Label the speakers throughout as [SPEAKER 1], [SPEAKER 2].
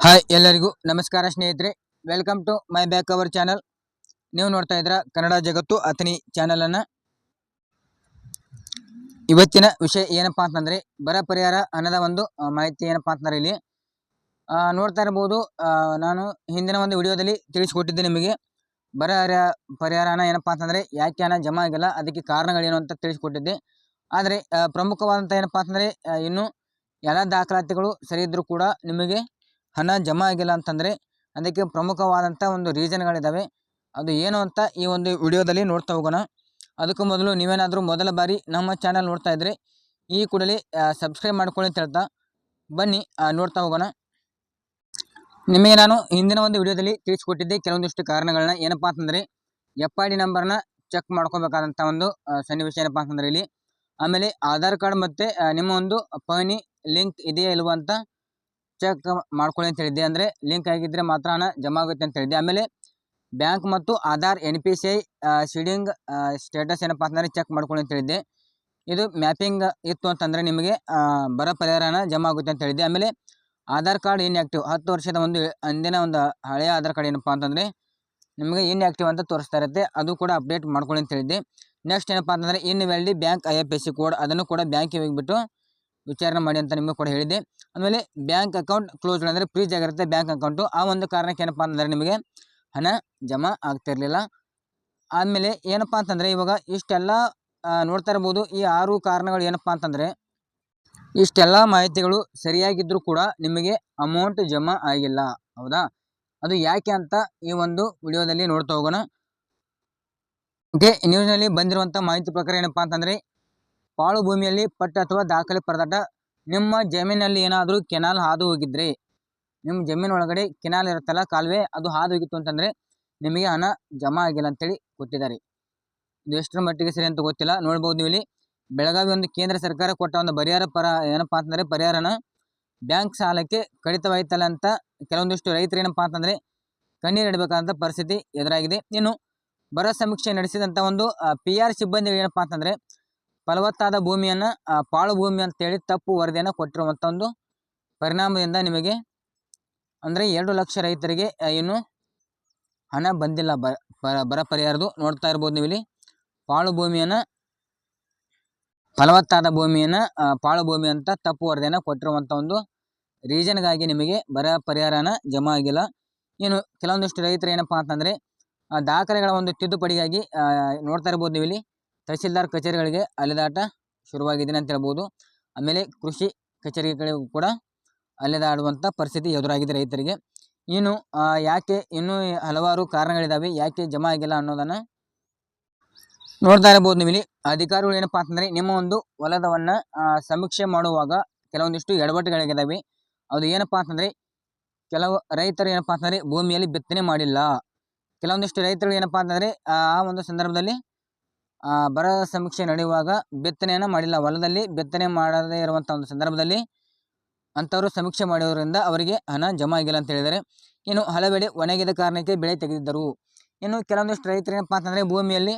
[SPEAKER 1] Hi ಎಲ್ಲರಿಗೂ ನಮಸ್ಕಾರ ಸ್ನೇಹಿತರೆ. Welcome to my back our channel ನೀವು ನೋಡ್ತಾ ಇದ್ರ ಕನ್ನಡ ಜಗತ್ತು ಅಥನಿ ಚಾನಲ್ ಅನ್ನ. ಇವತ್ತಿನ ವಿಷಯ ಏನಪ್ಪಾ ಅಂತಂದ್ರೆ ಬರ ಪರಿಹಾರ ಅನ್ನದ ಒಂದು ಮಾಹಿತಿ ಏನಪ್ಪಾ ಅಂತಂದ್ರೆ ಇಲ್ಲಿ. ನೋಡ್ತಾ ಇರಬಹುದು ಆ, ನಾನು ಹಿಂದಿನ ಒಂದು ವಿಡಿಯೋದಲ್ಲಿ ತಿಳಿಸಿಕೊಟ್ಟಿದ್ದೆ ನಿಮಗೆ ಬರ ಪರಿಹಾರ ಪರಿಹಾರನ ಏನಪ್ಪಾ ಅಂತಂದ್ರೆ ಯಾಕೆ ಹಣ ಜಮಾ ಆಗಿಲ್ಲ ಅದಕ್ಕೆ ಕಾರಣಗಳೇನು ಅಂತ ತಿಳಿಸಿಕೊಟ್ಟಿದ್ದೆ. ಆದರೆ ಪ್ರಮುಖವಾದಂಥ ಏನಪ್ಪಾ ಅಂತಂದ್ರೆ ಇನ್ನು ಎಲ್ಲ ದಾಖಲಾತಿಗಳು ಸರಿ ಇದ್ರೂ ಕೂಡ ನಿಮಗೆ ಹಣ ಜಮಾ ಆಗಿಲ್ಲ ಅಂತಂದರೆ ಅದಕ್ಕೆ ಪ್ರಮುಖವಾದಂಥ ಒಂದು ರೀಸನ್ಗಳಿದ್ದಾವೆ ಅದು ಏನು ಅಂತ ಈ ಒಂದು ವಿಡಿಯೋದಲ್ಲಿ ನೋಡ್ತಾ ಹೋಗೋಣ. ಅದಕ್ಕೂ ಮೊದಲು ನೀವೇನಾದರೂ ಮೊದಲ ಬಾರಿ ನಮ್ಮ ಚಾನಲ್ ನೋಡ್ತಾ ಇದ್ದರೆ ಈ ಕೂಡಲೇ ಸಬ್ಸ್ಕ್ರೈಬ್ ಮಾಡ್ಕೊಳ್ಳಿ ಅಂತ ಹೇಳ್ತಾ ಬನ್ನಿ ನೋಡ್ತಾ ಹೋಗೋಣ. ನಿಮಗೆ ನಾನು ಹಿಂದಿನ ಒಂದು ವಿಡಿಯೋದಲ್ಲಿ ತಿಳಿಸ್ಕೊಟ್ಟಿದ್ದೆ ಕೆಲವೊಂದಿಷ್ಟು ಕಾರಣಗಳನ್ನ. ಏನಪ್ಪ ಅಂತಂದರೆ ಎಫ್ ಐ ಡಿ ನಂಬರ್ನ ಚೆಕ್ ಮಾಡ್ಕೋಬೇಕಾದಂಥ ಒಂದು ಸನ್ನಿವೇಶ ಏನಪ್ಪ ಅಂತಂದರೆ ಇಲ್ಲಿ. ಆಮೇಲೆ ಆಧಾರ್ ಕಾರ್ಡ್ ಮತ್ತು ನಿಮ್ಮ ಒಂದು ಪಹಣಿ ಲಿಂಕ್ ಇದೆಯಾ ಇಲ್ವಾ ಅಂತ ಚೆಕ್ ಮಾಡ್ಕೊಳ್ಳಿ ಅಂತ ಹೇಳಿದ್ದೆ. ಅಂದರೆ ಲಿಂಕ್ ಆಗಿದ್ದರೆ ಮಾತ್ರ ಹಣ ಜಮಾ ಆಗುತ್ತೆ ಅಂತ ಹೇಳಿದ್ದೆ. ಆಮೇಲೆ ಬ್ಯಾಂಕ್ ಮತ್ತು Aadhaar N P C I seeding status ಏನಪ್ಪ ಅಂತಂದರೆ ಚೆಕ್ ಮಾಡ್ಕೊಳ್ಳಿ ಅಂತ ಹೇಳಿದ್ದೆ. ಇದು ಮ್ಯಾಪಿಂಗ್ ಇತ್ತು ಅಂತಂದರೆ ನಿಮಗೆ ಬರ ಪರಿಹಾರನ ಜಮಾ ಆಗುತ್ತೆ ಅಂತ ಹೇಳಿದ್ದೆ. ಆಮೇಲೆ ಆಧಾರ್ ಕಾರ್ಡ್ ಇನ್ಆ್ಯಕ್ಟಿವ್ ಹತ್ತು ವರ್ಷದ ಒಂದು ಅಂದಿನ ಒಂದು ಹಳೆಯ ಆಧಾರ್ ಕಾರ್ಡ್ ಏನಪ್ಪ ಅಂತಂದರೆ ನಿಮಗೆ ಇನ್ಆ್ಯಕ್ಟಿವ್ ಅಂತ ತೋರಿಸ್ತಾ ಇರುತ್ತೆ. ಅದು ಕೂಡ ಅಪ್ಡೇಟ್ ಮಾಡ್ಕೊಳ್ಳಿ ಅಂತ ಹೇಳಿದ್ದೆ. ನೆಕ್ಸ್ಟ್ ಏನಪ್ಪ ಅಂತಂದರೆ invalid bank I F S C code ಅದನ್ನು ಕೂಡ ಬ್ಯಾಂಕಿಗೆ ಹೋಗಿಬಿಟ್ಟು ವಿಚಾರಣೆ ಮಾಡಿ ಅಂತ ನಿಮಗೆ ಕೂಡ ಹೇಳಿದೆ ಆಮೇಲೆ ಬ್ಯಾಂಕ್ ಅಕೌಂಟ್ ಕ್ಲೋಸ್ ಅಂದರೆ ಫ್ರೀಜ್ ಆಗಿರುತ್ತೆ ಬ್ಯಾಂಕ್ ಅಕೌಂಟು ಆ ಒಂದು ಕಾರಣಕ್ಕೆ ಏನಪ್ಪ ಅಂತಂದರೆ ನಿಮಗೆ ಹಣ ಜಮಾ ಆಗ್ತಿರಲಿಲ್ಲ ಆದಮೇಲೆ ಏನಪ್ಪ ಅಂತಂದರೆ ಇವಾಗ ಇಷ್ಟೆಲ್ಲ ನೋಡ್ತಾ ಇರ್ಬೋದು ಈ ಆರು ಕಾರಣಗಳು ಏನಪ್ಪ ಅಂತಂದರೆ ಇಷ್ಟೆಲ್ಲ ಮಾಹಿತಿಗಳು ಸರಿಯಾಗಿದ್ದರೂ ಕೂಡ ನಿಮಗೆ ಅಮೌಂಟ್ ಜಮಾ ಆಗಿಲ್ಲ. ಹೌದಾ? ಅದು ಯಾಕೆ ಅಂತ ಈ ಒಂದು ವಿಡಿಯೋದಲ್ಲಿ ನೋಡ್ತಾ ಹೋಗೋಣ. ಓಕೆ ನ್ಯೂಸ್ನಲ್ಲಿ ಬಂದಿರುವಂಥ ಮಾಹಿತಿ ಪ್ರಕಾರ ಏನಪ್ಪ ಅಂತಂದರೆ ಪಾಳು ಭೂಮಿಯಲ್ಲಿ ಪಟ್ಟ ಅಥವಾ ದಾಖಲೆ ಪರದಾಟ. ನಿಮ್ಮ ಜಮೀನಲ್ಲಿ ಏನಾದರೂ ಕೆನಾಲ್ ಹಾದು ಹೋಗಿದ್ರೆ ನಿಮ್ಮ ಜಮೀನು ಒಳಗಡೆ ಕೆನಾಲ್ ಇರುತ್ತಲ್ಲ ಕಾಲುವೆ, ಅದು ಹಾದು ಹೋಗಿತ್ತು ಅಂತಂದರೆ ನಿಮಗೆ ಹಣ ಜಮಾ ಆಗಿಲ್ಲ ಅಂತೇಳಿ ಕೊಟ್ಟಿದ್ದಾರೆ. ಇದು ಎಷ್ಟರ ಮಟ್ಟಿಗೆ ಸರಿ ಅಂತ ಗೊತ್ತಿಲ್ಲ. ನೋಡ್ಬೋದು ನೀವು ಇಲ್ಲಿ, ಬೆಳಗಾವಿ ಒಂದು ಕೇಂದ್ರ ಸರ್ಕಾರ ಕೊಟ್ಟ ಒಂದು ಪರಿಹಾರ ಪರ ಏನಪ್ಪ ಅಂತಂದರೆ ಪರಿಹಾರನ ಬ್ಯಾಂಕ್ ಸಾಲಕ್ಕೆ ಕಡಿತವಾಯ್ತಲ್ಲ ಅಂತ ಕೆಲವೊಂದಿಷ್ಟು ರೈತರು ಏನಪ್ಪಾ ಅಂತಂದರೆ ಕಣ್ಣೀರು ಇಡಬೇಕಾದಂಥ ಪರಿಸ್ಥಿತಿ ಎದುರಾಗಿದೆ. ಇನ್ನು ಬರ ಸಮೀಕ್ಷೆ ನಡೆಸಿದಂಥ ಒಂದು ಪಿ ಆರ್ ಸಿಬ್ಬಂದಿಗಳು ಏನಪ್ಪಾ ಅಂತಂದರೆ ಫಲವತ್ತಾದ ಭೂಮಿಯನ್ನು ಪಾಳು ಭೂಮಿ ಅಂತೇಳಿ ತಪ್ಪು ವರದಿಯನ್ನು ಕೊಟ್ಟಿರುವಂಥ ಒಂದು ಪರಿಣಾಮದಿಂದ ನಿಮಗೆ ಅಂದರೆ ಎರಡು ಲಕ್ಷ ರೈತರಿಗೆ ಏನು ಹಣ ಬಂದಿಲ್ಲ. ಬರ ಪರಿಹಾರದು ನೋಡ್ತಾ ಇರ್ಬೋದು ನೀವು ಇಲ್ಲಿ. ಪಾಳು ಭೂಮಿಯನ್ನು, ಫಲವತ್ತಾದ ಭೂಮಿಯನ್ನು ಪಾಳು ಭೂಮಿ ಅಂತ ತಪ್ಪು ವರದಿಯನ್ನು ಕೊಟ್ಟಿರುವಂಥ ಒಂದು ರೀಸನ್ಗಾಗಿ ನಿಮಗೆ ಬರ ಪರಿಹಾರನ ಜಮಾ ಆಗಿಲ್ಲ. ಏನು ಕೆಲವೊಂದಿಷ್ಟು ರೈತರು ಏನಪ್ಪಾ ಅಂತಂದರೆ ದಾಖಲೆಗಳ ಒಂದು ತಿದ್ದುಪಡಿಗಾಗಿ ನೋಡ್ತಾ ಇರ್ಬೋದು ನೀವು ಇಲ್ಲಿ. ತಹಸೀಲ್ದಾರ್ ಕಚೇರಿಗಳಿಗೆ ಅಲೆದಾಟ ಶುರುವಾಗಿದೆ ಅಂತ ಹೇಳ್ಬೋದು. ಆಮೇಲೆ ಕೃಷಿ ಕಚೇರಿಗಳಿಗೂ ಕೂಡ ಅಲೆದಾಡುವಂಥ ಪರಿಸ್ಥಿತಿ ಎದುರಾಗಿದೆ ರೈತರಿಗೆ. ಇನ್ನು ಯಾಕೆ ಇನ್ನೂ ಹಲವಾರು ಕಾರಣಗಳಿದ್ದಾವೆ ಯಾಕೆ ಜಮಾ ಆಗಿಲ್ಲ ಅನ್ನೋದನ್ನು ನೋಡ್ತಾ ಇರಬಹುದು ನೀವು ಅಧಿಕಾರಿಗಳು ಏನಪ್ಪಾ ಅಂತಂದರೆ, ನಿಮ್ಮ ಒಂದು ಹೊಲದವನ್ನು ಸಮೀಕ್ಷೆ ಮಾಡುವಾಗ ಕೆಲವೊಂದಿಷ್ಟು ಎಡವಟ್ಟುಗಳಿದ್ದಾವೆ ಅದು ಏನಪ್ಪಾ ಅಂತಂದರೆ, ಕೆಲವು ರೈತರು ಏನಪ್ಪಾ ಅಂತಂದರೆ, ಭೂಮಿಯಲ್ಲಿ ಬಿತ್ತನೆ ಮಾಡಿಲ್ಲ. ಕೆಲವೊಂದಿಷ್ಟು ರೈತರು ಏನಪ್ಪಾ ಅಂತಂದರೆ ಆ ಒಂದು ಸಂದರ್ಭದಲ್ಲಿ ಬರ ಸಮೀಕ್ಷೆ ನಡೆಯುವಾಗ ಬಿತ್ತನೆಯನ್ನು ಮಾಡಿಲ್ಲ. ಹೊಲದಲ್ಲಿ ಬಿತ್ತನೆ ಮಾಡದೇ ಇರುವಂಥ ಒಂದು ಸಂದರ್ಭದಲ್ಲಿ ಅಂಥವರು ಸಮೀಕ್ಷೆ ಮಾಡಿರೋದ್ರಿಂದ ಅವರಿಗೆ ಹಣ ಜಮಾ ಆಗಿಲ್ಲ ಅಂತ ಹೇಳಿದರೆ ಇನ್ನು ಹಲವೆಡೆ ಒಣಗಿದ ಕಾರಣಕ್ಕೆ ಬೆಳೆ ತೆಗೆದಿದ್ದರು. ಇನ್ನು ಕೆಲವೊಂದಿಷ್ಟು ರೈತರು ಏನಪ್ಪ ಅಂತಂದರೆ ಭೂಮಿಯಲ್ಲಿ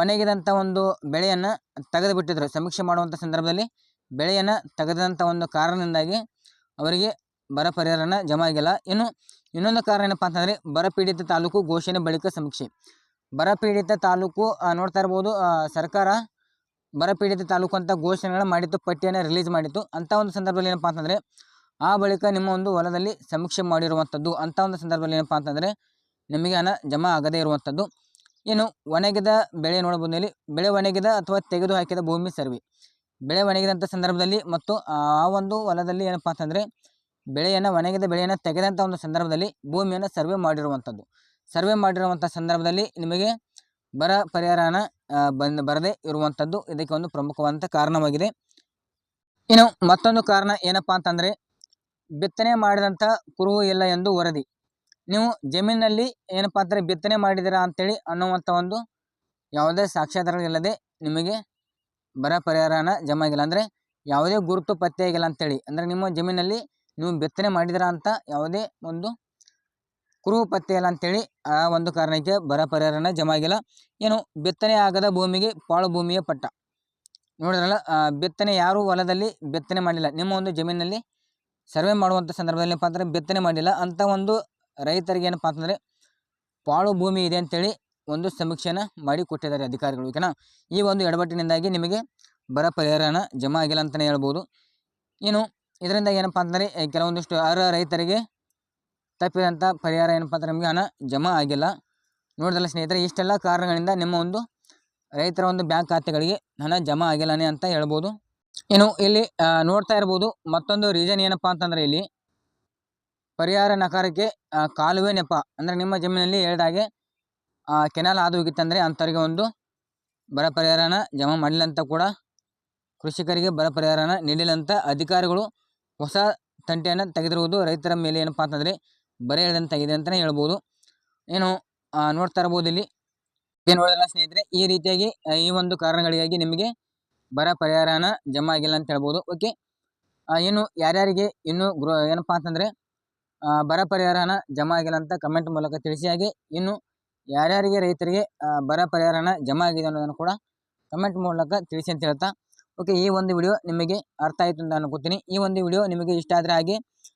[SPEAKER 1] ಒಣಗಿದಂಥ ಒಂದು ಬೆಳೆಯನ್ನು ತೆಗೆದು ಬಿಟ್ಟಿದ್ದರು ಸಮೀಕ್ಷೆ ಮಾಡುವಂಥ ಸಂದರ್ಭದಲ್ಲಿ ಬೆಳೆಯನ್ನು ತೆಗೆದಂಥ ಒಂದು ಕಾರಣದಿಂದಾಗಿ ಅವರಿಗೆ ಬರ ಪರಿಹಾರನ ಜಮಾ ಆಗಿಲ್ಲ. ಇನ್ನು ಇನ್ನೊಂದು ಕಾರಣ ಏನಪ್ಪ ಅಂತಂದರೆ ಬರಪೀಡಿತ ತಾಲೂಕು ಘೋಷಣೆ ಬಳಿಕ ಸಮೀಕ್ಷೆ. ಬರಪೀಡಿತ ತಾಲೂಕು ನೋಡ್ತಾ ಇರ್ಬೋದು ಸರ್ಕಾರ ಬರಪೀಡಿತ ತಾಲೂಕು ಅಂತ ಘೋಷಣೆಗಳನ್ನ ಮಾಡಿತ್ತು, ಪಟ್ಟಿಯನ್ನು ರಿಲೀಸ್ ಮಾಡಿತ್ತು. ಅಂಥ ಒಂದು ಸಂದರ್ಭದಲ್ಲಿ ಏನಪ್ಪಾ ಅಂತಂದರೆ, ಆ ಬಳಿಕ ನಿಮ್ಮ ಒಂದು ಹೊಲದಲ್ಲಿ ಸಮೀಕ್ಷೆ ಮಾಡಿರುವಂಥದ್ದು ಅಂಥ ಒಂದು ಸಂದರ್ಭದಲ್ಲಿ ಏನಪ್ಪ ಅಂತಂದರೆ, ನಿಮಗೆ ಹಣ ಜಮಾ ಆಗದೇ ಇರುವಂಥದ್ದು ಏನು ಒಣಗಿದ ಬೆಳೆ ನೋಡಬಹುದು ಇಲ್ಲಿ ಬೆಳೆ ಒಣಗಿದ ಅಥವಾ ತೆಗೆದು ಹಾಕಿದ ಭೂಮಿ ಸರ್ವೆ. ಬೆಳೆ ಒಣಗಿದಂಥ ಸಂದರ್ಭದಲ್ಲಿ ಮತ್ತು ಆ ಒಂದು ಹೊಲದಲ್ಲಿ ಏನಪ್ಪಾ ಅಂತಂದರೆ, ಬೆಳೆಯನ್ನು, ಒಣಗಿದ ಬೆಳೆಯನ್ನು ತೆಗೆದಂಥ ಒಂದು ಸಂದರ್ಭದಲ್ಲಿ ಭೂಮಿಯನ್ನು ಸರ್ವೆ ಮಾಡಿರುವಂಥದ್ದು ಸರ್ವೆ ಮಾಡಿರುವಂಥ ಸಂದರ್ಭದಲ್ಲಿ ನಿಮಗೆ ಬರ ಪರಿಹಾರನ ಬಂದು, ಬರದೇ ಇರುವಂಥದ್ದು ಇದಕ್ಕೆ ಒಂದು ಪ್ರಮುಖವಾದಂಥ ಕಾರಣವಾಗಿದೆ. ಇನ್ನು ಮತ್ತೊಂದು ಕಾರಣ ಏನಪ್ಪ ಅಂತಂದರೆ, ಬಿತ್ತನೆ ಮಾಡಿದಂಥ ಕುರುಹು ಇಲ್ಲ ಎಂದು ವರದಿ. ನೀವು ಜಮೀನಿನಲ್ಲಿ ಏನಪ್ಪ ಅಂದರೆ ಬಿತ್ತನೆ ಮಾಡಿದಿರಾ ಅಂತೇಳಿ ಅನ್ನುವಂಥ ಒಂದು ಯಾವುದೇ ಸಾಕ್ಷ್ಯಾಧಾರಗಳಿಲ್ಲದೆ ನಿಮಗೆ ಬರ ಪರಿಹಾರನ ಜಮಾ ಆಗಿಲ್ಲ. ಅಂದರೆ ಯಾವುದೇ ಗುರುತು ಪತ್ತೆ ಆಗಿಲ್ಲ ಅಂತೇಳಿ. ಅಂದರೆ ನಿಮ್ಮ ಜಮೀನಲ್ಲಿ ನೀವು ಬಿತ್ತನೆ ಮಾಡಿದಿರಾ ಅಂತ ಯಾವುದೇ ಒಂದು ಕುರುಹು ಪತ್ತೆ ಇಲ್ಲ ಅಂತೇಳಿ ಆ ಒಂದು ಕಾರಣಕ್ಕೆ ಬರ ಪರಿಹಾರನ ಜಮ ಆಗಿಲ್ಲ ಏನು, ಬಿತ್ತನೆ ಆಗದ ಭೂಮಿಗೆ ಪಾಳು ಭೂಮಿಯ ಪಟ್ಟ. ನೋಡಿದ್ರಲ್ಲ ಬಿತ್ತನೆ ಯಾರೂ ಹೊಲದಲ್ಲಿ ಬಿತ್ತನೆ ಮಾಡಿಲ್ಲ. ನಿಮ್ಮ ಒಂದು ಜಮೀನಿನಲ್ಲಿ ಸರ್ವೆ ಮಾಡುವಂಥ ಸಂದರ್ಭದಲ್ಲಿ ಏನಪ್ಪ ಅಂದರೆ ಬಿತ್ತನೆ ಮಾಡಿಲ್ಲ. ಅಂಥ ಒಂದು ರೈತರಿಗೆ ಏನಪ್ಪ ಅಂತಂದರೆ ಪಾಳು ಭೂಮಿ ಇದೆ ಅಂತೇಳಿ ಒಂದು ಸಮೀಕ್ಷೆಯನ್ನು ಮಾಡಿ ಕೊಟ್ಟಿದ್ದಾರೆ ಅಧಿಕಾರಿಗಳು, ಓಕೆನಾ? ಈ ಒಂದು ಎಡವಟ್ಟಿನಿಂದಾಗಿ ನಿಮಗೆ ಬರ ಪರಿಹಾರನ ಜಮ ಆಗಿಲ್ಲ ಅಂತಲೇ ಹೇಳ್ಬೋದು. ಏನು ಇದರಿಂದ ಏನಪ್ಪ ಅಂತಂದರೆ ಕೆಲವೊಂದಿಷ್ಟು ಅರ್ಹ ರೈತರಿಗೆ ತಪ್ಪಿದಂಥ ಪರಿಹಾರ ಏನಪ್ಪ ಅಂದರೆ ನಿಮಗೆ ಹಣ ಜಮಾ ಆಗಿಲ್ಲ. ನೋಡಿದಲ್ಲ ಸ್ನೇಹಿತರೆ, ಇಷ್ಟೆಲ್ಲ ಕಾರಣಗಳಿಂದ ನಿಮ್ಮ ಒಂದು ರೈತರ ಒಂದು ಬ್ಯಾಂಕ್ ಖಾತೆಗಳಿಗೆ ಹಣ ಜಮಾ ಆಗಿಲ್ಲನೇ ಅಂತ ಹೇಳ್ಬೋದು. ಇನ್ನು ಇಲ್ಲಿ ನೋಡ್ತಾ ಇರ್ಬೋದು, ಮತ್ತೊಂದು ರೀಸನ್ ಏನಪ್ಪ ಅಂತಂದರೆ ಇಲ್ಲಿ ಪರಿಹಾರ ನಕಾರಕ್ಕೆ ಕಾಲುವೆ ನೆಪ ಅಂದರೆ ನಿಮ್ಮ ಜಮೀನಲ್ಲಿ ಹೇಳಿದಾಗೆ ಕೆನಾಲ್ ಹಾದು ಹೋಗಿತ್ತಂದರೆ ಅಂಥವ್ರಿಗೆ ಒಂದು ಬರ ಪರಿಹಾರನ ಜಮಾ ಮಾಡಿಲ್ಲ ಅಂತ ಕೂಡ ಕೃಷಿಕರಿಗೆ ಬರ ಪರಿಹಾರನ ನೀಡಿಲ್ಲ ಅಂತ ಅಧಿಕಾರಿಗಳು ಹೊಸ ತಂಟೆಯನ್ನು ತೆಗೆದಿರುವುದು ರೈತರ ಮೇಲೆ ಏನಪ್ಪ ಅಂತಂದರೆ ಬರೆ ಎಳೆದಂತಾಗಿದೆ ಅಂತಲೇ ಹೇಳ್ಬೋದು. ಏನು ನೋಡ್ತಾ ಇರ್ಬೋದು ಇಲ್ಲಿ. ಏನು ಹೇಳಲ್ಲ ಸ್ನೇಹಿತರೆ, ಈ ರೀತಿಯಾಗಿ ಈ ಒಂದು ಕಾರಣಗಳಿಗಾಗಿ ನಿಮಗೆ ಬರ ಪರಿಹಾರನ ಜಮಾ ಆಗಿಲ್ಲ ಅಂತ ಹೇಳ್ಬೋದು. ಓಕೆ? ಏನು ಯಾರ್ಯಾರಿಗೆ ಇನ್ನೂ ಗೃಹ, ಏನಪ್ಪ ಅಂತಂದರೆ ಬರ ಪರಿಹಾರನ ಜಮಾ ಆಗಿಲ್ಲ ಅಂತ ಕಮೆಂಟ್ ಮೂಲಕ ತಿಳಿಸಿ ಹಾಗೆ, ಇನ್ನು ಯಾರ್ಯಾರಿಗೆ ರೈತರಿಗೆ ಬರ ಪರಿಹಾರನ ಜಮಾ ಆಗಿದೆ ಅನ್ನೋದನ್ನು ಕೂಡ ಕಮೆಂಟ್ ಮೂಲಕ ತಿಳಿಸಿ ಅಂತ ಹೇಳ್ತಾ, ಓಕೆ, ಈ ಒಂದು ವಿಡಿಯೋ ನಿಮಗೆ ಅರ್ಥ ಆಯಿತು ಅಂತ ಅನ್ಕೋತೀನಿ. ಈ ಒಂದು ವಿಡಿಯೋ ನಿಮಗೆ ಇಷ್ಟ ಆದರೆ ಹಾಗೆ